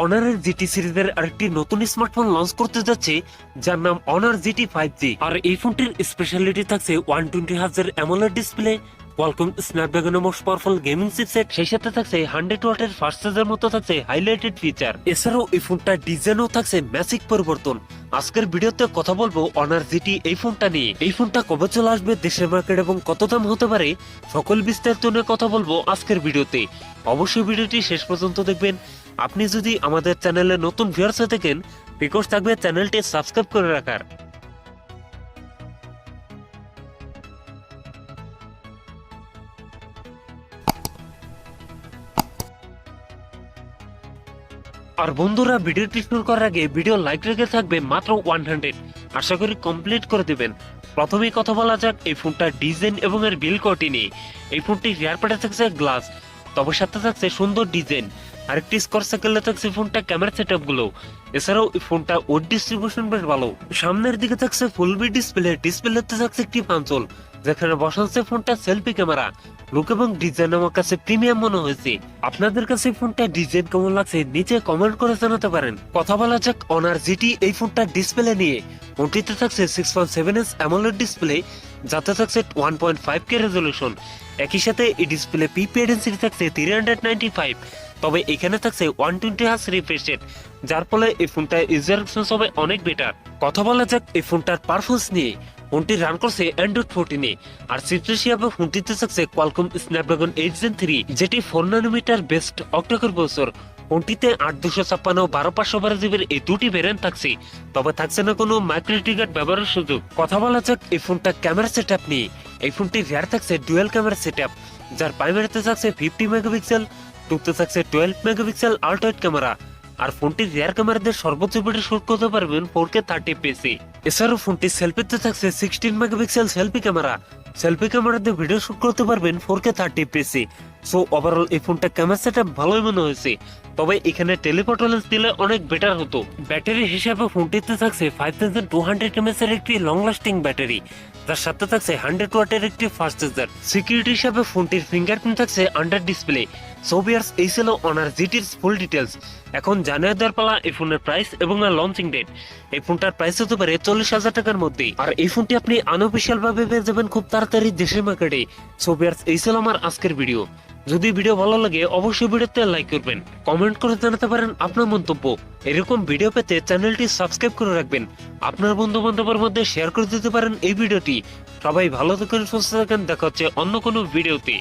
অনারের GT সিরিজের আরেকটি নতুন স্মার্টফোন লঞ্চ করতে যাচ্ছে, যার নাম অনার জিটি ফাইভ জি আর এই ফোনটির স্পেশালিটি থাকছে ওয়ান টোয়েন্টি হাজার AMOLED display most powerful gaming সেই সাথে থাকছে হান্ড্রেড ফাস্ট চার্জার মতো থাকছে হাইলাইটেড ফিচার এছাড়াও এই ফোনটার ডিজাইনও থাকছে ম্যাসিক পরিবর্তন। আজকের ভিডিওতে কথা বলব অনার জিটি এই ফোনটা নিয়ে। এই ফোনটা কবে চলে আসবে, দেশের মার্কেট এবং কত দাম হতে পারে, সকল বিস্তারিত নিয়ে কথা বলব আজকের ভিডিওতে। অবশ্যই ভিডিওটি শেষ পর্যন্ত দেখবেন। আপনি যদি আমাদের চ্যানেলে নতুন ভিউয়ার্স হয়ে থাকেন রিকোয়েস্ট থাকবে চ্যানেলটি সাবস্ক্রাইব করে রাখার। আর বন্ধুরা ভিডিওটি শুরু করার আগে ভিডিও লাইক রেখে থাকবে মাত্র ওয়ান হান্ড্রেড আশা করি কমপ্লিট করে দেবেন। প্রথমেই কথা বলা যাক এই ফোনটার ডিজাইন এবং এর বিল কোয়ালিটি নিয়ে। এই ফোনটি রিয়ার পাটে থাকছে গ্লাস তবে সাথে থাকছে সুন্দর ডিজাইন। আরেকটি স্কোর সাইকেলে থাকছে ফোনটা ক্যামেরা সেটগুলো এছাড়াও এই ফোনটা ওর ডিস্ট্রিবিউশন বেশ ভালো। সামনের দিকে থাকছে ফুল বি ডিসপ্লে ডিসপ্লে থাকছে একটি পাঞ্চল। যেখানে বসাচ্ছে ফোনটা সেলফি ক্যামেরা। লুক এবং ডিজাইন আমার কাছে প্রিমিয়াম মনে হয়েছে। আপনাদের কাছে ফোনটা ডিজাইন কেমন লাগছে নিচে কমেন্ট করে জানাতে পারেন। কথা বলা যাক অনার জিটি এই ফোনটার ডিসপ্লে নিয়ে। ফোনটিতে থাকছে six point seven S AMOLED display যাতে থাকছে one point five K resolution একই সাথে এই ডিসপ্লে পিপি ডেন্সিটি থাকছে থ্রি হান্ড্রেড নাইনটি ফাইভ তবে এখানে থাকছে one twenty hertz refresh rate যার ফলে এই ফোনটা ইউজার হবে অনেক বেটার কথা বলা যাক এই ফোনটার পারফরমেন্স নিয়ে। ফোনটি রান করছে অ্যান্ড্রয়েড ফোরটিনে আর হিসাবে ফোনটিতে থাকছে Qualcomm Snapdragon eight gen three যেটি four nanometre based octa core বছর ফোনটিতে আট দুশো ছাপ্পান্ন বারো পাঁচশো বারো জিবির এই দুটি ভেরিয়েন্ট থাকছে তবে থাকছে না কোনো মাইক্রোটিকার ব্যবহারের সুযোগ কথা বলা যাক এই ফোনটা ক্যামেরা সেট আপ নিয়ে এই ফোনটি রেয়ার থাকছে ডুয়েল ক্যামেরা সেট আপ যার প্রাইমারিতে থাকছে ফিফটি মেগাপিক্সেল টুকতে থাকছে টুয়েলভ মেগাপিক্সেল আল্ট্রাইট ক্যামেরা আর ফোনটির রেয়ার ক্যামেরা সর্বোচ্চ বেটে শুট করতে পারবেন ফোর কে থার্টি পিসি এছাড়াও ফোনটি সেলফিতে থাকছে sixteen megapixel selfie camera selfie camera দিয়ে ভিডিও শুট করতে পারবেন four K thirty PC so overall এই ফোনটা ক্যামেরা সেটআপ ভালোই মনে হয়েছে। তবে এখানে টেলিফটো লেন্স দিলে অনেক বেটার হতো। ব্যাটারি হিসাবে ফোনটিতে থাকছে five thousand two hundred MS এর একটি লং লাস্টিং ব্যাটারি তার সাথে থাকছে হান্ড্রেড ওয়াটের একটি ফাস্ট চার্জার সিকিউরিটি হিসাবে ফোনটির ফিঙ্গারপ্রিন্ট থাকছে আন্ডার ডিসপ্লে সোভিয়ার্স এই ছিল অনার জিটির ফুল ডিটেলস এখন জানিয়ে দেওয়ার পালা এই ফোনের প্রাইস এবং লঞ্চিং ডেট এই ফোনটার প্রাইস হতে পারে চল্লিশ হাজার টাকার মধ্যে আর এই ফোনটি আপনি আনঅফিসিয়াল ভাবে পেয়ে যাবেন খুব তাড়াতাড়ি দেশের মার্কেটে সোভিয়ার্স এই ছিল আমার আজকের ভিডিও যদি ভিডিও ভালো লাগে, অবশ্যই ভিডিওতে লাইক করবেন। কমেন্ট করে জানাতে পারেন আপনার মন্তব্য। এরকম ভিডিও পেতে চ্যানেলটি সাবস্ক্রাইব করে রাখবেন। আপনার বন্ধু বান্ধবের মধ্যে শেয়ার করে দিতে পারেন এই ভিডিওটি। সবাই ভালো থাকেন, সুস্থ থাকেন, দেখা হচ্ছে অন্য কোনো ভিডিওতে।